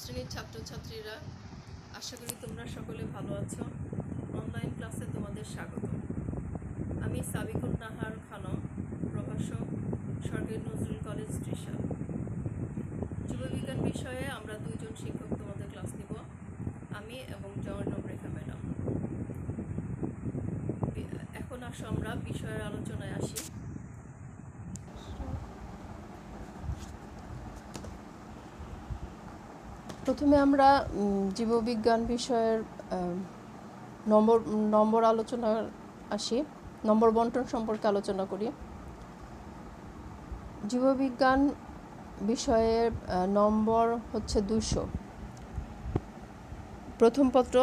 শ্রেণির ছাত্রছাত্রীরা, আশা করি তোমরা সকলে ভালো আছো। অনলাইন ক্লাসে তোমাদের স্বাগত। আমি সাবিকুল নাহার খানম, প্রভাষক সরকারি নজরুল কলেজ ত্রিশাল। জীববিজ্ঞান বিষয়ে আমরা দুইজন শিক্ষক তোমাদের ক্লাস নিব, আমি এবং জয়নব রেখা ম্যাডাম। এখন আসো আমরা বিষয়ের আলোচনায় আসি। প্রথমে আমরা জীববিজ্ঞান বিষয়ের নম্বর নম্বর আলোচনা আসি, নম্বর বন্টন সম্পর্কে আলোচনা করি। জীববিজ্ঞান বিষয়ের নম্বর হচ্ছে দুশো প্রথম পত্র,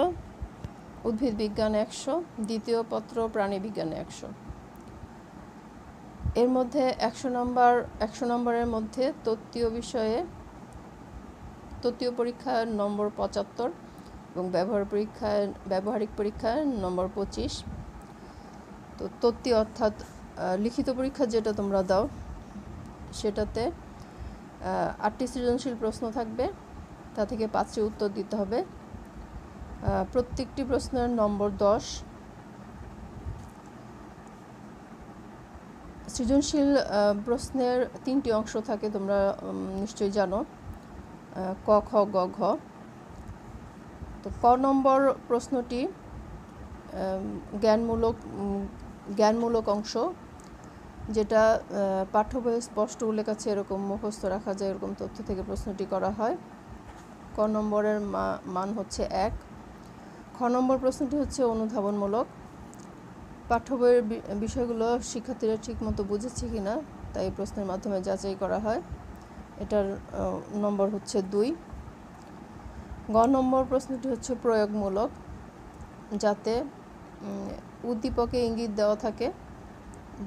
উদ্ভিদ বিজ্ঞান একশো, দ্বিতীয় পত্র, প্রাণী বিজ্ঞান একশো। এর মধ্যে একশো নম্বর, একশো নম্বরের মধ্যে তত্ত্বীয় বিষয়ে তত্ত্বীয় পরীক্ষার নম্বর পঁচাত্তর এবং ব্যবহার পরীক্ষায় ব্যবহারিক পরীক্ষায় নম্বর পঁচিশ। তো তত্ত্বীয় অর্থাৎ লিখিত পরীক্ষা যেটা তোমরা দাও, সেটাতে আটটি সৃজনশীল প্রশ্ন থাকবে। তা থেকে পাঁচটি উত্তর দিতে হবে। প্রত্যেকটি প্রশ্নের নম্বর দশ। সৃজনশীল প্রশ্নের তিনটি অংশ থাকে, তোমরা নিশ্চয়ই জানো। ক, খ, গ, ঘ। তো ক নম্বর প্রশ্নটি জ্ঞানমূলক জ্ঞানমূলক অংশ, যেটা পাঠ্য বইয়ে স্পষ্ট উল্লেখ আছে, এরকম মুখস্থ রাখা যায়, এরকম তথ্য থেকে প্রশ্নটি করা হয়। ক নম্বরের মান হচ্ছে এক। খ নম্বর প্রশ্নটি হচ্ছে অনুধাবনমূলক। পাঠ্য বইয়ের বিষয়গুলো শিক্ষার্থীরা ঠিকমতো বুঝেছে কিনা, তাই প্রশ্নের মাধ্যমে যাচাই করা হয়। এটার নম্বর হচ্ছে দুই। গ নম্বর প্রশ্নটি হচ্ছে প্রয়োগমূলক, যাতে উদ্দীপকে ইঙ্গিত দেওয়া থাকে,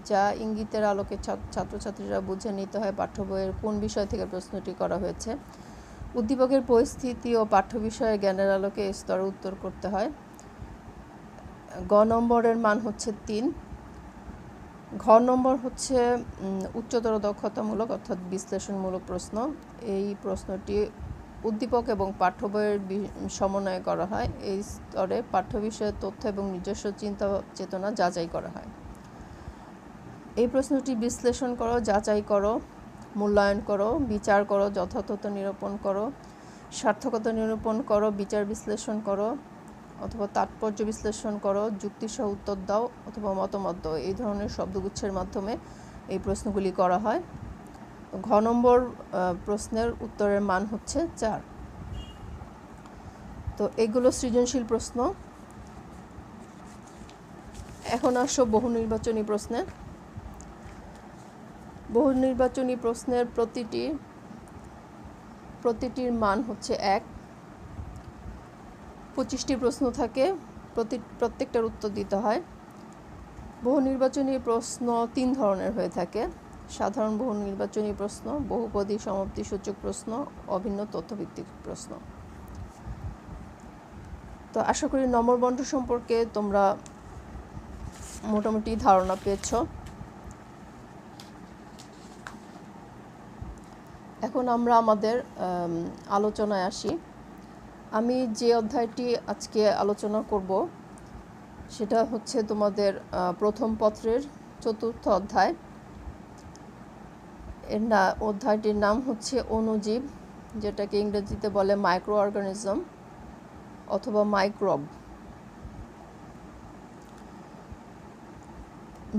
যা ইঙ্গিতের আলোকে ছাত্র- ছাত্রছাত্রীরা বুঝে নিতে হয় পাঠ্য বইয়ের কোন বিষয় থেকে প্রশ্নটি করা হয়েছে। উদ্দীপকের পরিস্থিতি ও পাঠ্য বিষয়ে জ্ঞানের আলোকে স্তরে উত্তর করতে হয়। গ নম্বরের মান হচ্ছে তিন। ঘ নম্বর হচ্ছে উচ্চতর দক্ষতামূলক অর্থাৎ বিশ্লেষণমূলক প্রশ্ন। এই প্রশ্নটি উদ্দীপক এবং পাঠ্য বইয়ের সমন্বয়ে করা হয়। এই স্তরে পাঠ্য বিষয়ের তথ্য এবং নিজস্ব চিন্তা চেতনা যাচাই করা হয়। এই প্রশ্নটি বিশ্লেষণ করো, যাচাই করো, মূল্যায়ন করো, বিচার করো, যথাযথ নিরূপণ করো, সার্থকতা নিরূপণ করো, বিচার বিশ্লেষণ করো অথবা তাৎপর্য বিশ্লেষণ করো যুক্তিসহ উত্তর দাও অথবা মতামত দাও। এই ধরনের শব্দগুচ্ছের মাধ্যমে এই প্রশ্নগুলি করা হয়। ঘ নম্বর প্রশ্নের উত্তরের মান হচ্ছে চার। তো এগুলো সৃজনশীল প্রশ্ন। এখন আসো বহু নির্বাচনী প্রশ্নে। বহু নির্বাচনী প্রশ্নের প্রতিটি, প্রতিটির মান হচ্ছে এক। পঁচিশটি প্রশ্ন থাকে, প্রতি প্রত্যেকটার উত্তর দিতে হয়। বহু নির্বাচনী প্রশ্ন তিন ধরনের হয়ে থাকে। সাধারণ বহু নির্বাচনী প্রশ্ন, বহুপদী সমাপ্তি সূচক প্রশ্ন, অভিন্ন তথ্যভিত্তিক প্রশ্ন। তো আশা করি নম্বর বন্টন সম্পর্কে তোমরা মোটামুটি ধারণা পেয়েছ। এখন আমরা আমাদের আলোচনায় আসি। আমি যে অধ্যায়টি আজকে আলোচনা করব, সেটা হচ্ছে তোমাদের প্রথম পত্রের চতুর্থ অধ্যায়। এর না, অধ্যায়টির নাম হচ্ছে অণুজীব, যেটাকে ইংরেজিতে বলে মাইক্রো অর্গানিজম অথবা মাইক্রোব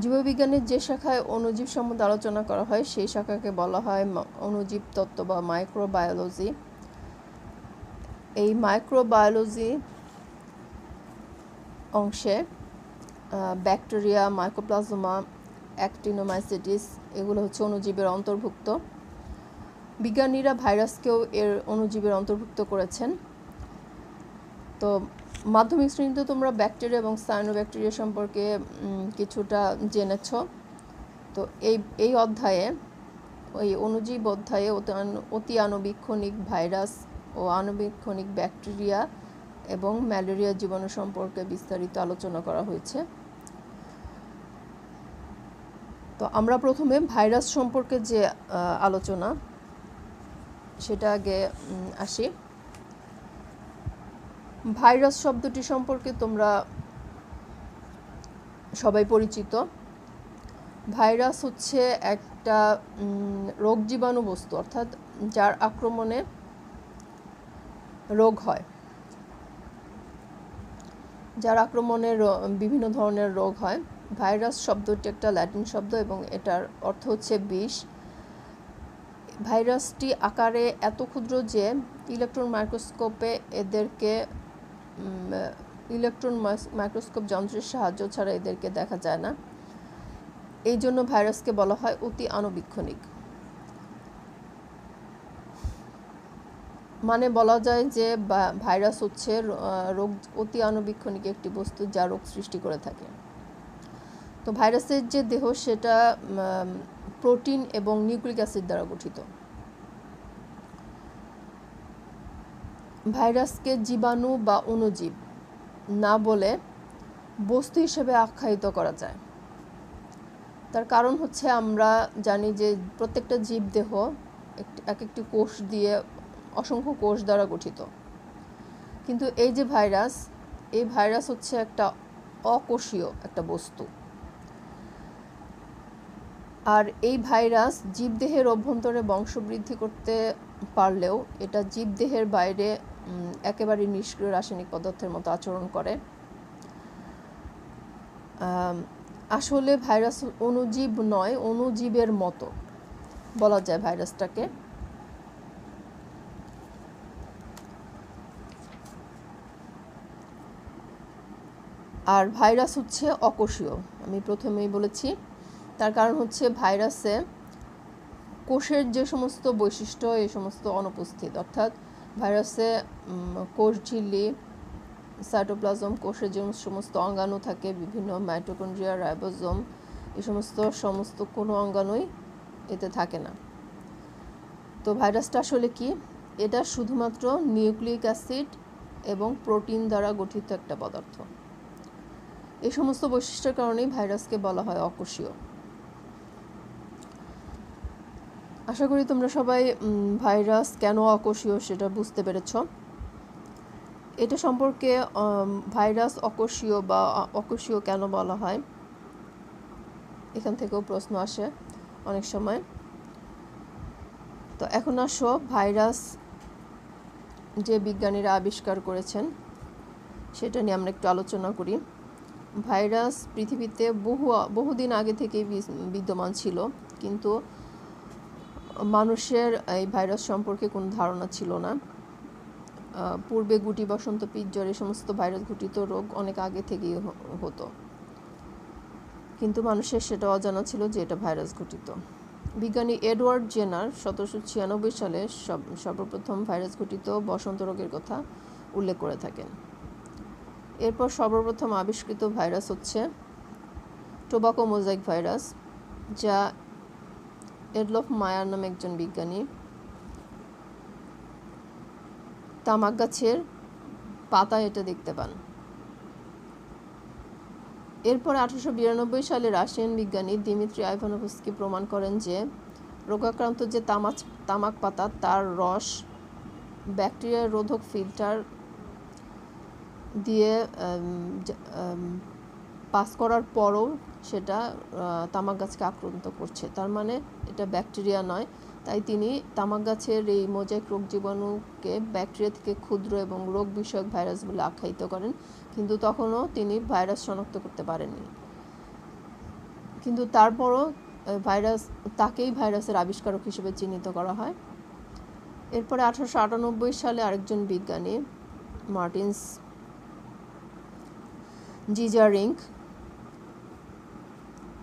জীববিজ্ঞানের যে শাখায় অণুজীব সম্বন্ধে আলোচনা করা হয়, সেই শাখাকে বলা হয় অণুজীব তত্ত্ব বা মাইক্রোবায়োলজি এই মাইক্রোবায়োলজি অংশে ব্যাকটেরিয়া মাইক্রোপ্লাজমা অ্যাক্টিনোমাইসিটিস এগুলো হচ্ছে অণুজীবের অন্তর্ভুক্ত। বিজ্ঞানীরা ভাইরাসকেও এর অণুজীবের অন্তর্ভুক্ত করেছেন। তো মাধ্যমিক শ্রেণীতে তোমরা ব্যাকটেরিয়া এবং সায়ানোব্যাকটেরিয়া সম্পর্কে কিছুটা জেনেছ। তো এই এই অধ্যায়ে, ওই অণুজীব অধ্যায়ে অতি আণুবীক্ষণিক ভাইরাস ও আণুবীক্ষণিক ব্যাকটেরিয়া এবং ম্যালেরিয়া জীবাণু সম্পর্কে বিস্তারিত আলোচনা করা হয়েছে। তো আমরা প্রথমে ভাইরাস সম্পর্কে যে আলোচনা, সেটা আগে আসি। ভাইরাস শব্দটি সম্পর্কে তোমরা সবাই পরিচিত। ভাইরাস হচ্ছে একটা রোগ জীবাণু বস্তু অর্থাৎ যার আক্রমণে রোগ হয়। যার আক্রমণে বিভিন্ন ধরনের রোগ হয়। ভাইরাস শব্দটি একটা ল্যাটিন শব্দ এবং এটার অর্থ হচ্ছে বিষ। ভাইরাসটি আকারে এত ক্ষুদ্র যে ইলেকট্রন মাইক্রোস্কোপে এদেরকে ইলেকট্রন মাইক্রোস্কোপ যন্ত্রের সাহায্য ছাড়া এদেরকে দেখা যায় না। এই জন্য ভাইরাসকে বলা হয় অতি আণুবীক্ষণিক। মানে বলা যায় যে ভাইরাস হচ্ছে রোগ, অতি আণুবীক্ষণিক একটি বস্তু যা রোগ সৃষ্টি করে থাকে। তো ভাইরাসের যে দেহ সেটা প্রোটিন এবং নিউক্লিক অ্যাসিড দ্বারা গঠিত। ভাইরাসকে জীবাণু বা অণুজীব না বলে বস্তু হিসেবে আখ্যায়িত করা যায়। তার কারণ হচ্ছে আমরা জানি যে, প্রত্যেকটা জীব দেহ এক একটি কোষ দিয়ে অসংখ্য কোষ দ্বারা গঠিত। কিন্তু এই যে ভাইরাস, এই ভাইরাস হচ্ছে একটা অকোষীয় একটা বস্তু। আর এই ভাইরাস জীবদেহের অভ্যন্তরে বংশবৃদ্ধি করতে পারলেও এটা জীবদেহের বাইরে একেবারে নিষ্ক্রিয় রাসায়নিক পদার্থের মতো আচরণ করে। আসলে ভাইরাস অণুজীব নয় অণুজীবের মতো বলা যায় ভাইরাসটাকে। আর ভাইরাস হচ্ছে অকোষীয়। আমি প্রথমেই বলেছি, তার কারণ হচ্ছে ভাইরাসে কোষের যে সমস্ত বৈশিষ্ট্য, এই সমস্ত অনুপস্থিত, অর্থাৎ ভাইরাসে কোষ ঝিল্লি, সাইটোপ্লাজম, কোষের যে সমস্ত অঙ্গাণু থাকে, বিভিন্ন মাইটোকন্ড্রিয়া, রাইবোজোম, এই সমস্ত সমস্ত কোনো অঙ্গাণুই এতে থাকে না। তো ভাইরাসটা আসলে কি? এটা শুধুমাত্র নিউক্লিক অ্যাসিড এবং প্রোটিন দ্বারা গঠিত একটা পদার্থ। এই সমস্ত বৈশিষ্ট্যের কারণেই ভাইরাসকে বলা হয় অকোষীয় আশা করি তোমরা সবাই ভাইরাস কেন অকোষীয় সেটা বুঝতে পেরেছ। এটা সম্পর্কে ভাইরাস অকোষীয় বা অকোষীয় কেন বলা হয়? এখান থেকেও প্রশ্ন আসে অনেক সময়। তো এখন আসো, ভাইরাস যে বিজ্ঞানীরা আবিষ্কার করেছেন, সেটা নিয়ে আমরা একটু আলোচনা করি। ভাইরাস পৃথিবীতে বহু, বহুদিন আগে থেকেই বিদ্যমান ছিল। কিন্তু মানুষের এই ভাইরাস সম্পর্কে কোনো ধারণা ছিল না। পূর্বে গুটি বসন্ত পিজ্জর এই সমস্ত ভাইরাস ঘটিত রোগ অনেক আগে থেকেই হতো। কিন্তু মানুষের সেটা অজানা ছিল যে এটা ভাইরাস ঘটিত। বিজ্ঞানী এডওয়ার্ড জেনার সতেরোশো ছিয়ানব্বই সালে সর্বপ্রথম ভাইরাস ঘটিত বসন্ত রোগের কথা উল্লেখ করে থাকেন। এরপর সর্বপ্রথম আবিষ্কৃত ভাইরাস হচ্ছে টোবাকো মোজাইক ভাইরাস, যা এডলফ মায়ার নামে একজন বিজ্ঞানী তামাক গাছের পাতা এটা দেখতে পান। এরপর আঠারোশো বিরানব্বই সালে রাশিয়ান বিজ্ঞানী দিমিত্রি আইভানোভস্কি প্রমাণ করেন যে রোগাক্রান্ত যে তামাক তামাক পাতা, তার রস ব্যাকটেরিয়া রোধক ফিল্টার দিয়ে পাস করার পরও সেটা তামাক গাছকে আক্রান্ত করছে। তার মানে এটা ব্যাকটেরিয়া নয়। তাই তিনি তামাক গাছের এই মোজাইক রোগ জীবাণুকে ব্যাকটেরিয়া থেকে ক্ষুদ্র এবং রোগ বিষয়ক ভাইরাস বলে আখ্যায়িত করেন। কিন্তু তখনও তিনি ভাইরাস শনাক্ত করতে পারেননি। কিন্তু তারপরও ভাইরাস তাকেই ভাইরাসের আবিষ্কারক হিসেবে চিহ্নিত করা হয়। এরপরে আঠারোশো আটানব্বই সালে আরেকজন বিজ্ঞানী মার্টিন্স জিজারিঙ্ক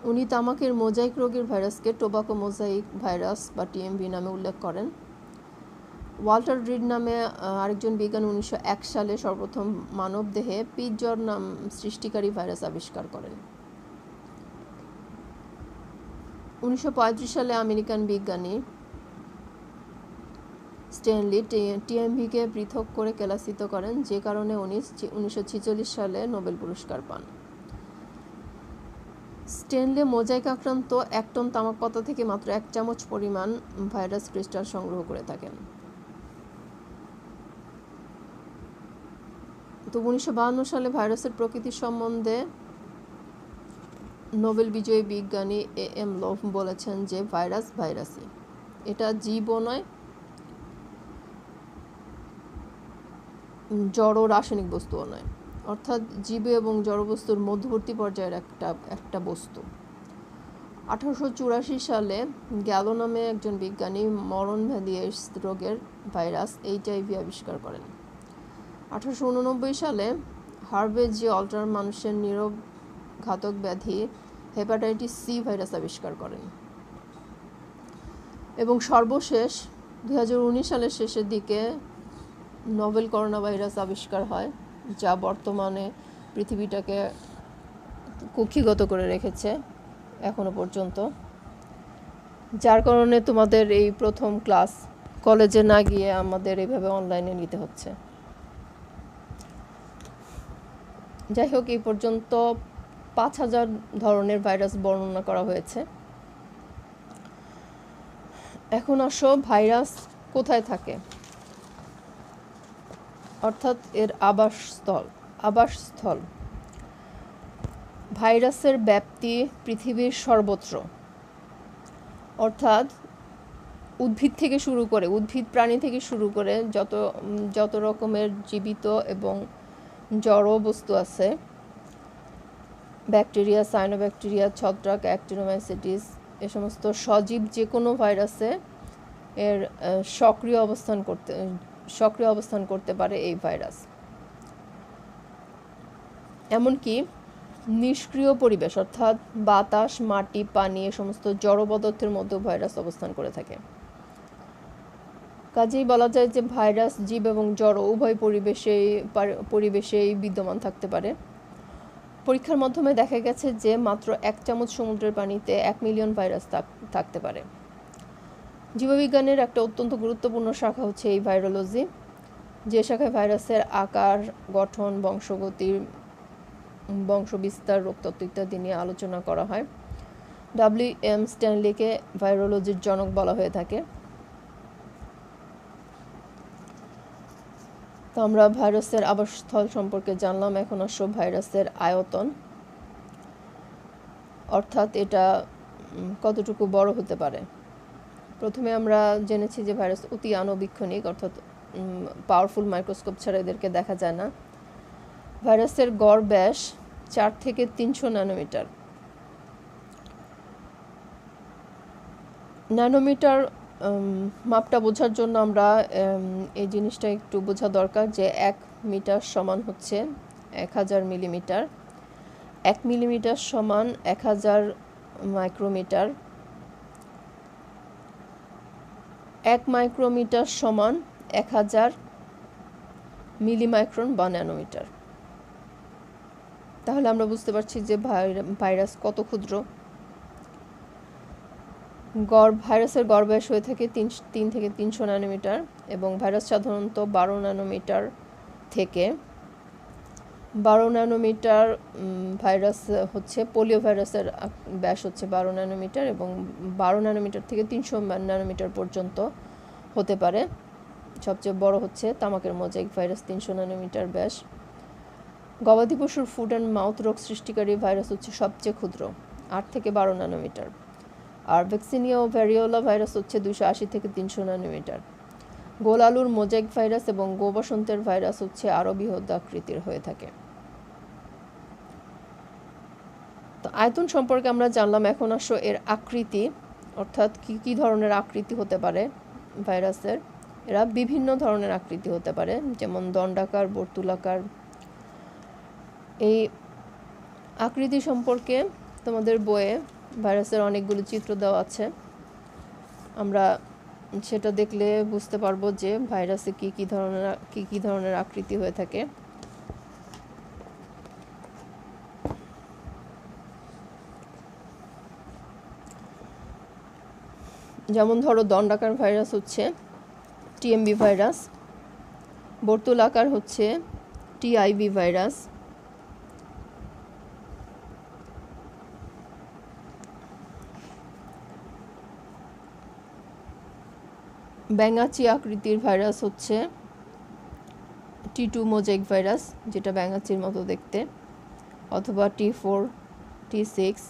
উনি তামাকের মোজাইক রোগের ভাইরাসকে টোবাকো মোজাইক ভাইরাস বা টিএমভি নামে উল্লেখ করেন। ওয়াল্টার রিড নামে আরেকজন বিজ্ঞানী উনিশশো সালে সর্বপ্রথম মানব দেহে পিজ্জর নাম সৃষ্টিকারী ভাইরাস আবিষ্কার করেন। উনিশশো পঁয়ত্রিশ সালে আমেরিকান বিজ্ঞানী স্ট্যানলি টিএমভিকে পৃথক করে কেলাসিত করেন, যে কারণে উনি উনিশশো সালে নোবেল পুরস্কার পান। স্টেনলে মোজাইক আক্রান্ত এক টন তামাক পাতা থেকে মাত্র এক চামচ পরিমাণ ভাইরাস ক্রিস্টাল সংগ্রহ করে থাকেন। তো উনিশশো সালে ভাইরাসের প্রকৃতি সম্বন্ধে নোবেল বিজয়ী বিজ্ঞানী এ এম লোভ বলেছেন যে, ভাইরাস ভাইরাসই। এটা জীবও নয় জড় রাসায়নিক বস্তুও নয়। অর্থাৎ জীব এবং জড়বস্তুর মধ্যবর্তী পর্যায়ের একটা একটা বস্তু। আঠারোশো চুরাশি সালে গ্যালো নামে একজন বিজ্ঞানী মরণভ্যাধি এইডস রোগের ভাইরাস এইচআইভি আবিষ্কার করেন। আঠারোশো উননব্বই সালে হার্ভে জি অল্টার মানুষের নীরব ঘাতক ব্যাধি হেপাটাইটিস সি ভাইরাস আবিষ্কার করেন। এবং সর্বশেষ দুই হাজার উনিশ সালের শেষের দিকে নোভেল করোনা ভাইরাস আবিষ্কার হয়, যা বর্তমানে পৃথিবীটাকে কুক্ষিগত করে রেখেছে এখনও পর্যন্ত। যার কারণে তোমাদের এই প্রথম ক্লাস কলেজে না গিয়ে আমাদের এইভাবে অনলাইনে নিতে হচ্ছে। যাই হোক, এই পর্যন্ত পাঁচ হাজার ধরনের ভাইরাস বর্ণনা করা হয়েছে। এখন আসো ভাইরাস কোথায় থাকে? অর্থাৎ এর আবাসস্থল আবাসস্থল। ভাইরাসের ব্যাপ্তি পৃথিবীর সর্বত্র। অর্থাৎ উদ্ভিদ থেকে শুরু করে, উদ্ভিদ প্রাণী থেকে শুরু করে যত যত রকমের জীবিত এবং জড় বস্তু আছে, ব্যাকটেরিয়া, সাইনোব্যাকটেরিয়া, ছত্রাক অ্যাক্টিনোমাইসিটিস এ সমস্ত সজীব যে কোনো ভাইরাসে এর সক্রিয় অবস্থান করতে সক্রিয় অবস্থান করতে পারে এই ভাইরাস। এমনকি নিষ্ক্রিয় পরিবেশ, অর্থাৎ বাতাস, মাটি, পানি, এ সমস্ত জড় পদার্থের মধ্যেও ভাইরাস অবস্থান করে থাকে। কাজেই বলা যায় যে ভাইরাস জীব এবং জড় উভয় পরিবেশেই পরিবেশেই বিদ্যমান থাকতে পারে। পরীক্ষার মাধ্যমে দেখা গেছে যে মাত্র এক চামচ সমুদ্রের পানিতে এক মিলিয়ন ভাইরাস থাকতে পারে। জীববিজ্ঞানের একটা অত্যন্ত গুরুত্বপূর্ণ শাখা হচ্ছে এই ভাইরোলজি। যে শাখায় ভাইরাসের আকার, গঠন বংশগতির বংশবিস্তার, রোগতত্ত্ব ইত্যাদি নিয়ে আলোচনা করা হয়। ডাব্লিউ এম স্ট্যানলিকে ভাইরোলজির জনক বলা হয়ে থাকে। তো আমরা ভাইরাসের আবাসস্থল সম্পর্কে জানলাম, এখন আসো ভাইরাসের আয়তন। অর্থাৎ এটা কতটুকু বড় হতে পারে? প্রথমে আমরা জেনেছি যে ভাইরাস অতি আণবীক্ষণিক, অর্থাৎ পাওয়ারফুল মাইক্রোস্কোপ ছাড়া এদেরকে দেখা যায় না। ভাইরাসের গড় ব্যাস চার থেকে তিনশো ন্যানোমিটার। ন্যানোমিটার মাপটা বোঝার জন্য আমরা এই জিনিসটা একটু বোঝা দরকার যে এক মিটার সমান হচ্ছে এক হাজার মিলিমিটার। এক মিলিমিটার সমান এক হাজার মাইক্রোমিটার। এক মাইক্রোমিটার সমান এক হাজার মিলিমাইক্রন বা ন্যানোমিটার। তাহলে আমরা বুঝতে পারছি যে ভাইরাস কত ক্ষুদ্র। গড়, ভাইরাসের গড় হয়ে থাকে তিন তিন থেকে তিনশো ন্যানোমিটার এবং ভাইরাস সাধারণত বারো ন্যানোমিটার থেকে বারো ন্যানোমিটার ভাইরাস হচ্ছে, পোলিও ভাইরাসের ব্যাস হচ্ছে বারো ন্যানোমিটার এবং বারো ন্যানোমিটার থেকে তিনশো ন্যানোমিটার পর্যন্ত হতে পারে। সবচেয়ে বড় হচ্ছে তামাকের মোজাইক ভাইরাস, তিনশো ন্যানোমিটার ব্যাস। গবাদি পশুর ফুড অ্যান্ড মাউথ রোগ সৃষ্টিকারী ভাইরাস হচ্ছে সবচেয়ে ক্ষুদ্র, আট থেকে বারো ন্যানোমিটার। আর ভ্যাকসিনিয়া ও ভ্যারিওলা ভাইরাস হচ্ছে দুশো আশি থেকে তিনশো ন্যানোমিটার। গোল আলুর মোজাইক ভাইরাস এবং গোবসন্তের ভাইরাস হচ্ছে আরও বৃহৎ আকৃতির হয়ে থাকে তো আয়তন সম্পর্কে আমরা জানলাম, এখন আসো এর আকৃতি, অর্থাৎ কি কি ধরনের আকৃতি হতে পারে ভাইরাসের? এরা বিভিন্ন ধরনের আকৃতি হতে পারে, যেমন দণ্ডাকার, বর্তুলাকার। এই আকৃতি সম্পর্কে তোমাদের বইয়ে ভাইরাসের অনেকগুলো চিত্র দেওয়া আছে। আমরা সেটা দেখলে বুঝতে পারব যে ভাইরাসে কি কি ধরনের, কি কি ধরনের আকৃতি হয়ে থাকে। যেমন ধরো দণ্ডাকার ভাইরাস হচ্ছে টিএমবি ভাইরাস বর্তুলাকার হচ্ছে টিআইবি ভাইরাস ব্যাঙাচি আকৃতির ভাইরাস হচ্ছে টি টু মোজাইক ভাইরাস যেটা ব্যাঙাচির মতো দেখতে, অথবা টি ফোর টি সিক্স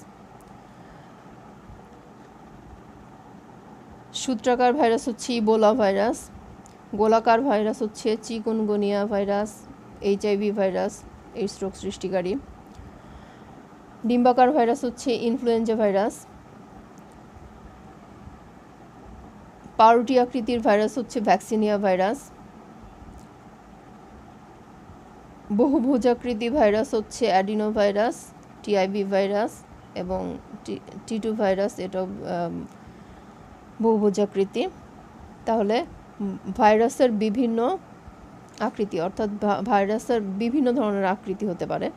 সূত্রাকার ভাইরাস হচ্ছে ইবোলা ভাইরাস, গোলাকার ভাইরাস হচ্ছে chikungunya virus, HIV virus AIDS রোগ সৃষ্টিকারী। ডিম্বাকার ভাইরাস হচ্ছে ইনফ্লুয়েঞ্জা ভাইরাস। পাউরুটি আকৃতির ভাইরাস হচ্ছে ভ্যাকসিনিয়া ভাইরাস। বহুভুজাকৃতি ভাইরাস হচ্ছে অ্যাডিনো ভাইরাস টিআইবি ভাইরাস এবং টি টু ভাইরাস এটাও বহুভুজাকৃতি, তাহলে ভাইরাসের বিভিন্ন আকৃতি, অর্থাৎ ভাইরাসের বিভিন্ন ধরনের আকৃতি হতে পারে।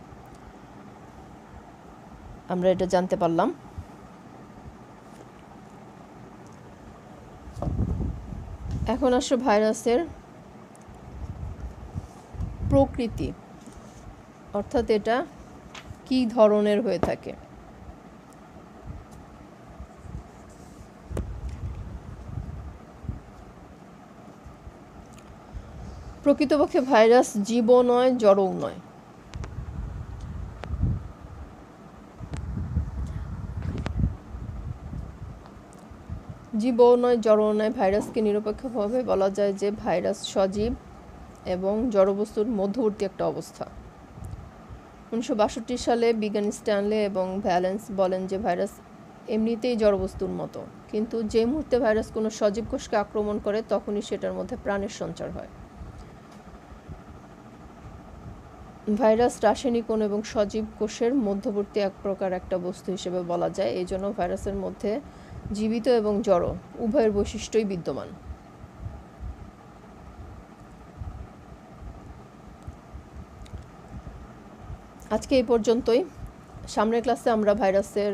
আমরা এটা জানতে পারলাম। এখন আসো ভাইরাসের প্রকৃতি, অর্থাৎ এটা কি ধরনের হয়ে থাকে? প্রকৃতপক্ষে ভাইরাস জীব নয় জড়ও নয়। জীবও নয় জড়ও নয়, ভাইরাসকে নিরপেক্ষভাবে বলা যায় যে ভাইরাস সজীব এবং জড়বস্তুর মধ্যবর্তী একটা অবস্থা। উনিশশো বাষট্টি সালে বিজ্ঞানী স্ট্যানলে এবং ভ্যালেন্স বলেন যে ভাইরাস এমনিতেই জড়বস্তুর মতো, কিন্তু যে মুহূর্তে ভাইরাস কোনো সজীব কোষকে আক্রমণ করে, তখনই সেটার মধ্যে প্রাণের সঞ্চার হয়। ভাইরাস রাসায়নিক অণু এবং সজীব কোষের মধ্যবর্তী এক প্রকার একটা বস্তু হিসেবে বলা যায়। এই জন্য ভাইরাসের মধ্যে জীবিত এবং জড়, উভয়ের বৈশিষ্ট্যই বিদ্যমান। আজকে এই পর্যন্তই। সামনের ক্লাসে আমরা ভাইরাসের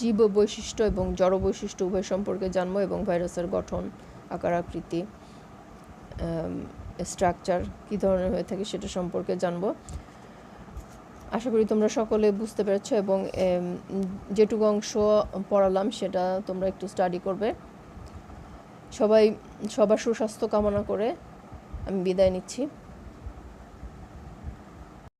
জীব বৈশিষ্ট্য এবং জড় বৈশিষ্ট্য উভয় সম্পর্কে জানব এবং ভাইরাসের গঠন, আকার, আকৃতি স্ট্রাকচার কী ধরনের হয়ে থাকে সেটা সম্পর্কে জানব। আশা করি তোমরা সকলে বুঝতে পেরেছ এবং যেটুকু অংশ পড়ালাম সেটা তোমরা একটু স্টাডি করবে। সবাই, সবার সুস্বাস্থ্য কামনা করে আমি বিদায় নিচ্ছি।